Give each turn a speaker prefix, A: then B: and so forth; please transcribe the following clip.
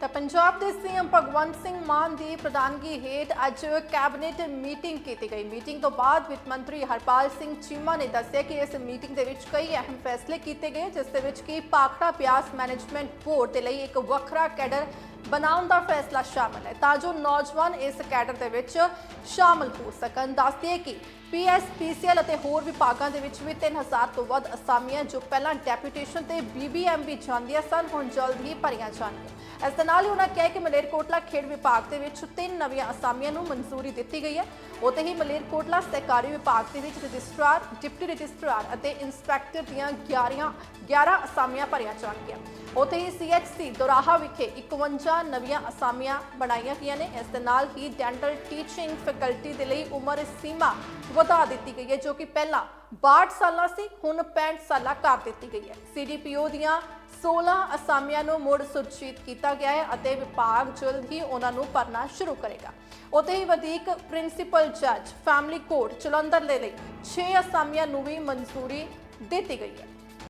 A: ਤਾਂ ਪੰਜਾਬ ਦੇ ਸੀਐਮ ਭਗਵੰਤ ਸਿੰਘ ਮਾਨ ਦੀ ਪ੍ਰਧਾਨਗੀ ਹੇਠ ਅੱਜ ਕੈਬਨਿਟ ਮੀਟਿੰਗ ਕੀਤੀ ਗਈ। ਮੀਟਿੰਗ ਤੋਂ ਬਾਅਦ ਵਿੱਤ ਮੰਤਰੀ ਹਰਪਾਲ ਸਿੰਘ ਚੀਮਾ ਨੇ ਦੱਸਿਆ ਕਿ ਇਸ ਮੀਟਿੰਗ ਦੇ ਵਿੱਚ ਕਈ ਅਹਿਮ ਫੈਸਲੇ ਕੀਤੇ ਗਏ, ਜਿਸ ਦੇ ਵਿੱਚ ਕਿ ਪਾਖੜਾ ਪਿਆਸ ਮੈਨੇਜਮੈਂਟ ਬੋਰਡ ਦੇ ਲਈ ਇੱਕ ਵੱਖਰਾ ਕੈਡਰ ਬਣਾਉਣ ਦਾ ਫੈਸਲਾ ਸ਼ਾਮਲ ਹੈ, ਤਾਂ ਜੋ ਨੌਜਵਾਨ ਇਸ ਕੈਡਰ ਦੇ ਵਿੱਚ ਸ਼ਾਮਲ ਹੋ ਸਕਣ। ਦੱਸਦੇ ਕਿ ਪੀਐਸਪੀਸੀਐਲ ਅਤੇ ਹੋਰ ਵਿਭਾਗਾਂ ਦੇ ਵਿੱਚ ਵੀ 3000 ਤੋਂ ਵੱਧ ਅਸਾਮੀਆਂ ਜੋ ਪਹਿਲਾਂ ਡੈਪੂਟੇਸ਼ਨ ਤੇ ਬੀਬੀਐਮਬੀ ਜਾਂਦੀਆਂ ਸਨ, ਹੁਣ ਜਲਦ ਹੀ ਭਰੀਆਂ ਜਾਣਗੀਆਂ। ਇਸ ਦੇ ਨਾਲ ਹੀ ਉਹਨਾਂ ਕਿਹਾ ਕਿ ਮਲੇਰਕੋਟਲਾ ਖੇਡ ਵਿਭਾਗ ਦੇ ਵਿੱਚ ਤਿੰਨ ਨਵੀਆਂ ਅਸਾਮੀਆਂ ਨੂੰ ਮਨਜ਼ੂਰੀ ਦਿੱਤੀ ਗਈ ਹੈ। ਉੱਥੇ ਹੀ ਮਲੇਰਕੋਟਲਾ ਸਹਿਕਾਰੀ ਵਿਭਾਗ ਦੇ ਵਿੱਚ ਰਜਿਸਟਰਾਰ, ਡਿਪਟੀ ਰਜਿਸਟਰਾਰ ਅਤੇ ਇੰਸਪੈਕਟਰ ਦੀਆਂ 11 11 ਅਸਾਮੀਆਂ ਭਰੀਆਂ ਜਾਣਗੀਆਂ। ਉੱਥੇ ਹੀ ਸੀਐਚਸੀ ਦੋਰਾਹਾ ਵਿਖੇ 51 ਨਵੀਆਂ ਅਸਾਮੀਆਂ ਬਣਾਈਆਂ ਗਈਆਂ ਨੇ। ਇਸ ਦੇ ਨਾਲ ਹੀ ਡੈਂਟਲ ਟੀਚਿੰਗ ਫੈਕਲਟੀ ਦੇ ਲਈ ਉਮਰ ਸੀਮਾ ਵਧਾ ਦਿੱਤੀ ਗਈ ਹੈ, ਜੋ ਕਿ ਪਹਿਲਾਂ 62 ਸਾਲਾਂ ਸੀ, ਹੁਣ 65 ਸਾਲਾਂ ਕਰ ਦਿੱਤੀ ਗਈ ਹੈ। ਸੀਡੀਪੀਓ ਦੀਆਂ 16 ਅਸਾਮੀਆਂ ਨੂੰ ਮੁੜ ਸੁਰਜੀਤ ਕੀਤਾ ਗਿਆ ਹੈ ਅਤੇ ਵਿਭਾਗ ਜਲਦ ਹੀ ਉਹਨਾਂ ਨੂੰ ਭਰਨਾ ਸ਼ੁਰੂ ਕਰੇਗਾ। ਉੱਥੇ ਹੀ ਵਧੀਕ ਪ੍ਰਿੰਸੀਪਲ ਜੱਜ, ਫੈਮਿਲੀ ਕੋਰਟ, ਜਲੰਧਰ ਦੇ ਲਈ 6 ਅਸਾਮੀਆਂ ਨੂੰ ਵੀ ਮਨਜ਼ੂਰੀ ਦਿੱਤੀ ਗਈ ਹੈ।